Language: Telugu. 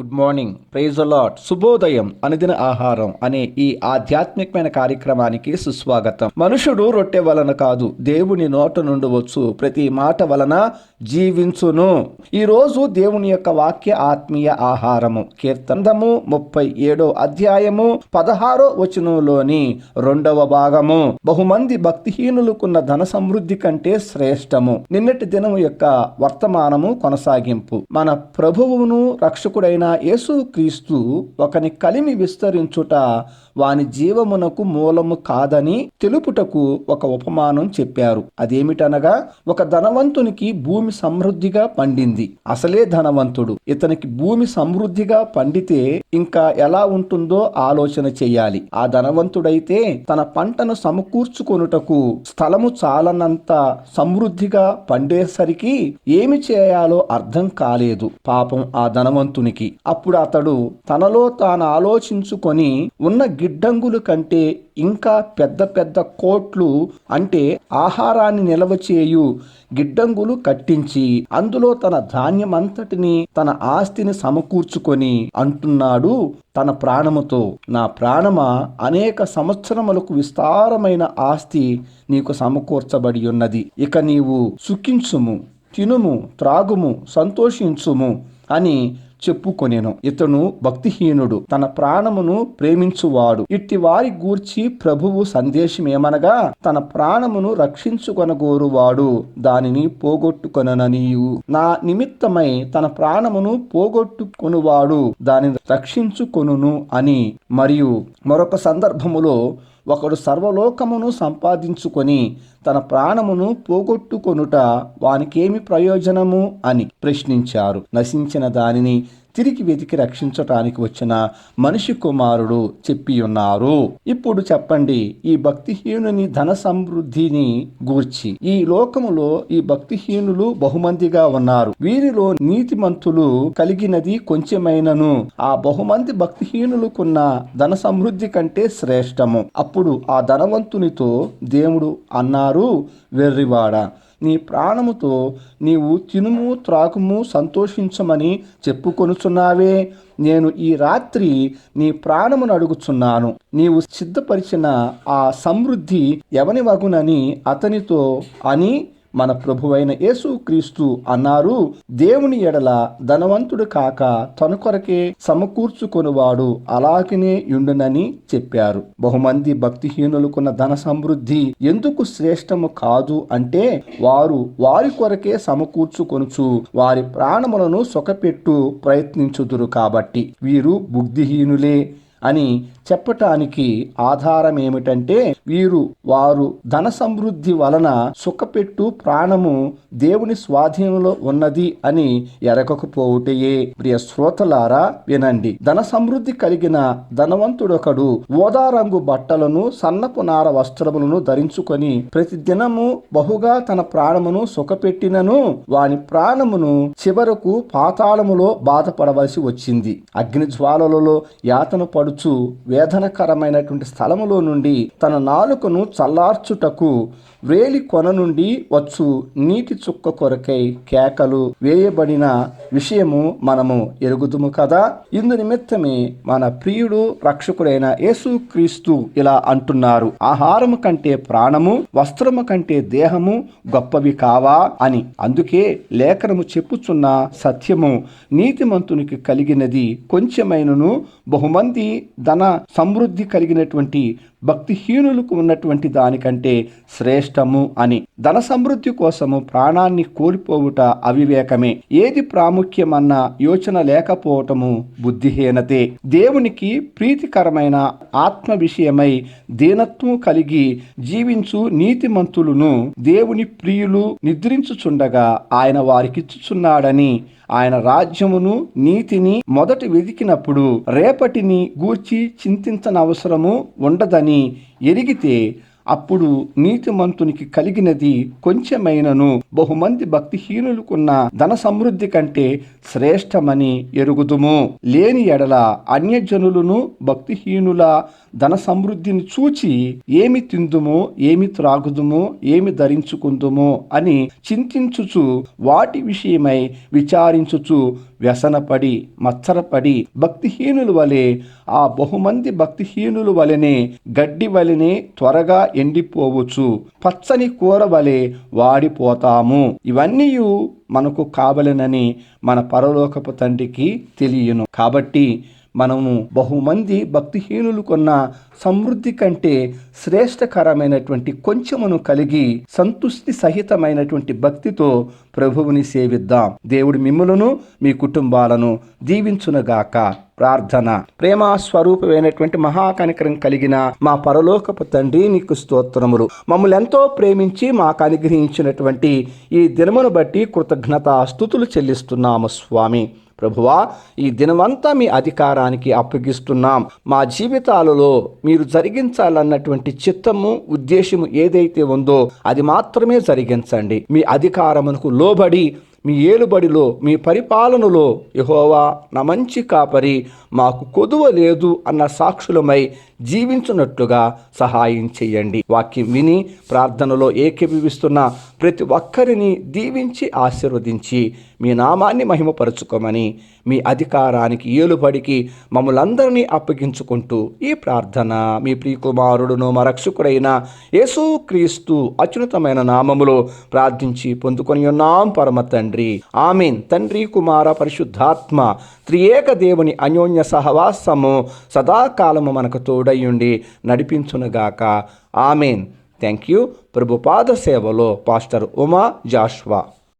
గుడ్ మార్నింగ్ ప్రైజ్ అలాట్ శుభోదయం అనుదిన ఆహారం అనే ఈ ఆధ్యాత్మికమైన కార్యక్రమానికి సుస్వాగతం. మనుషుడు రొట్టె వలన కాదు దేవుని నోట నుండి వచ్చు. ప్రతి మాట వలన జీవించును. ఈ రోజు దేవుని యొక్క వాక్య ఆత్మీయ ఆహారము. కీర్తనము ముప్పై ఏడో అధ్యాయము పదహారో వచనంలోని రెండవ భాగము. బహుమంది భక్తిహీనులకున్న ధన సమృద్ధి కంటే శ్రేష్టము. నిన్నటి దినము యొక్క వర్తమానము కొనసాగింపు. మన ప్రభువును రక్షకుడైన యేసుక్రీస్తు ఒకని కలిమి విస్తరించుట వాని జీవమునకు మూలము కాదని తెలుపుటకు ఒక ఉపమానం చెప్పారు. అదేమిటనగా ఒక ధనవంతునికి భూమి సమృద్ధిగా పండింది. అసలే ధనవంతుడు. ఇతనికి భూమి సమృద్ధిగా పండితే ఇంకా ఎలా ఉంటుందో ఆలోచన చెయ్యాలి ఆ ధనవంతుడైతే తన పంటను సమకూర్చుకొనుటకు స్థలము చాలనంత సమృద్ధిగా పండేసరికి ఏమి చేయాలో అర్థం కాలేదు. పాపం ఆ ధనవంతునికి. అప్పుడు అతడు తనలో తాను ఆలోచించుకొని ఉన్న గిడ్డంగులు కంటే ఇంకా పెద్ద పెద్ద కోట్లు అంటే ఆహారాన్ని నిల్వ చేయు గిడ్డంగులు కట్టించి అందులో తన ధాన్యమంతటిని తన ఆస్తిని సమకూర్చుకొని అంటున్నాడు తన ప్రాణముతో. నా ప్రాణమ అనేక సంవత్సరములకు విస్తారమైన ఆస్తి నీకు సమకూర్చబడి ఉన్నది. ఇక నీవు సుఖించుము తినుము త్రాగుము సంతోషించుము అని చెప్పుకొనేను. ఇతను భక్తిహీనుడు. తన ప్రాణమును ప్రేమించువాడు. ఇట్టి వారి గూర్చి ప్రభువు సందేశం ఏమనగా తన ప్రాణమును రక్షించుకొనగోరువాడు. దానిని పోగొట్టుకొనననియు. నా నిమిత్తమై తన ప్రాణమును పోగొట్టుకొనువాడు. దానిని రక్షించుకొనును అని. మరియు మరొక సందర్భములో ఒకడు సర్వలోకమును సంపాదించుకొని తన ప్రాణమును పోగొట్టుకొనుట వానికేమి ప్రయోజనము అని ప్రశ్నించారు. నశించిన దానిని తిరిగి వెతికి రక్షించటానికి వచ్చిన మనిషి కుమారుడు చెప్పి ఉన్నారు ఇప్పుడు చెప్పండి ఈ భక్తిహీనుని ధన సమృద్ధిని గూర్చి. ఈ లోకములో ఈ భక్తిహీనులు బహుమందిగా ఉన్నారు. వీరిలో నీతిమంతులు కలిగినది కొంచెమైనను. ఆ బహుమంది భక్తిహీనులకున్న ధన సమృద్ధి కంటే శ్రేష్టము. అప్పుడు ఆ ధనవంతునితో దేవుడు అన్నారు వెర్రివాడ నీ ప్రాణముతో నీవు తినుము త్రాకుము సంతోషించమని చెప్పుకొనుచున్నావే. నేను ఈ రాత్రి నీ ప్రాణమును అడుగుచున్నాను. నీవు సిద్ధపరిచిన ఆ సమృద్ధి ఎవని వగునని అతనితో అని మన ప్రభువైన యేసుక్రీస్తు అన్నారు దేవుని ఎడల ధనవంతుడు కాక తన కొరకే సమకూర్చుకొనివాడు అలాగనే యుండునని చెప్పారు. బహుమంది భక్తిహీనులకున్న ధన సమృద్ధి ఎందుకు శ్రేష్టము కాదు అంటే వారు వారి కొరకే సమకూర్చుకొనుచు వారి ప్రాణములను సొకపెట్టు ప్రయత్నించుదురు కాబట్టి. వీరు బుద్ధిహీనులే అని చెప్పటానికి ఆధారం ఏమిటంటే వీరు వారు ధన సమృద్ధి వలన సుఖపెట్టు ప్రాణము దేవుని స్వాధీనంలో ఉన్నది అని ఎరగకపోవుటయే. ప్రియ శ్రోతలారా వినండి. ధన సమృద్ధి కలిగిన ధనవంతుడొకడు ఓదా రంగు బట్టలను సన్నపు నార వస్త్రములను ధరించుకొని ప్రతిదినము బహుగా తన ప్రాణమును సుఖపెట్టినను వాని ప్రాణమును చివరకు పాతాళములో బాధపడవలసి వచ్చింది. అగ్ని జ్వాలలలో యాతన పడుచు వేదనకరమైనటువంటి స్థలములో నుండి తన నాలుకను చల్లార్చుటకు వేలి కొన నుండి వచ్చు నీటి చుక్క కొరకై కేకలు వేయబడిన విషయము మనము ఎరుగుదుము కదా? ఇందు నిమిత్తమే మన ప్రియుడు రక్షకుడైన యేసుక్రీస్తు ఇలా అంటున్నారు. ఆహారము కంటే ప్రాణము వస్త్రము కంటే దేహము గొప్పవి కావా అని. అందుకే లేఖనము చెప్పుచున్న సత్యము నీతిమంతునికి కలిగినది కొంచెమైనను బహుమంది ధన సమృద్ధి కలిగినటువంటి భక్తిహీనులకు ఉన్నటువంటి దానికంటే శ్రేష్టము అని. ధన సమృద్ధి కోసము ప్రాణాన్ని కోల్పోవుట అవివేకమే. ఏది ప్రాముఖ్యమన్న యోచన లేకపోవటము బుద్ధిహీనతే. దేవునికి ప్రీతికరమైన ఆత్మ విషయమై దీనత్వం కలిగి జీవించు నీతిమంతులను దేవుని ప్రియులు నిద్రించుచుండగా ఆయన వారికిచ్చుచున్నాడని ఆయన రాజ్యమును నీతిని మొదట వెతికినప్పుడు రేపటిని గూర్చి చింతించనవసరము ఉండదని ఎరిగితే అప్పుడు నీతిమంతునికి కలిగినది కొంచెమైనను. బహుమంది భక్తిహీనులకున్న ధన సమృద్ధి కంటే శ్రేష్టమని ఎరుగుదుము. లేని ఎడల అన్యజనులను భక్తిహీనుల ధన సమృద్ధిని చూచి ఏమి తిందుమో ఏమి త్రాగుదుమో ఏమి ధరించుకుందుమో అని చింతించుచు వాటి విషయమై విచారించుచు వ్యసనపడి మచ్చరపడి భక్తిహీనుల వలె ఆ బహుమంది భక్తిహీనుల వలెనే గడ్డి వలెనే త్వరగా ఎండిపోవచ్చు. పచ్చని కూర వలె వాడిపోతాము. ఇవన్నీ మనకు కావలెనని మన పరలోకపు తండ్రికి తెలియను. కాబట్టి మనము బహుమంది భక్తిహీనులు కొన్న సమృద్ధి కంటే శ్రేష్టకరమైనటువంటి కొంచెమును కలిగి సంతుష్టి సహితమైనటువంటి భక్తితో ప్రభువుని సేవిద్దాం. దేవుడి మిమ్ములను మీ కుటుంబాలను దీవించునుగాక. ప్రార్థన. ప్రేమ స్వరూపమైనటువంటి మహాకనికరం కలిగిన మా పరలోకపు తండ్రి నీకు స్తోత్రములు. మమ్మల్ని ఎంతో ప్రేమించి మాకు అనుగ్రహించినటువంటి ఈ దినమును బట్టి కృతజ్ఞత స్థుతులు చెల్లిస్తున్నాము స్వామి. ప్రభువా ఈ దినమంతా మీ అధికారానికి అప్పగిస్తున్నాం. మా జీవితాలలో మీరు జరిగించాలన్నటువంటి చిత్తము ఉద్దేశము ఏదైతే ఉందో అది మాత్రమే జరిగించండి. మీ అధికారమునకు లోబడి మీ ఏలుబడిలో మీ పరిపాలనలో యహోవా నా మంచి కాపరి మాకు కొదువ లేదు అన్న సాక్షులమై జీవించున్నట్లుగా సహాయం చేయండి. వాక్యం విని ప్రార్థనలో ఏకీభవిస్తున్న ప్రతి ఒక్కరిని దీవించి ఆశీర్వదించి మీ నామాన్ని మహిమపరుచుకోమని మీ అధికారానికి ఏలుబడికి మమ్మలందరినీ అప్పగించుకుంటూ ఈ ప్రార్థన మీ ప్రియకుమారుడును మా రక్షకుడైన యేసుక్రీస్తు అత్యున్నతమైన నామములో ప్రార్థించి పొందుకొని ఉన్నాం పరమ తండ్రి. ఆమెన్. తండ్రి కుమార పరిశుద్ధాత్మ త్రియేక దేవుని అన్యోన్య సహవాసము సదాకాలము మనకు తోడయ్యుండి నడిపించునుగాక. ఆమెన్. Thank you. ప్రభుపాద సేవలో పాస్టర్ ఉమా జాష్వా.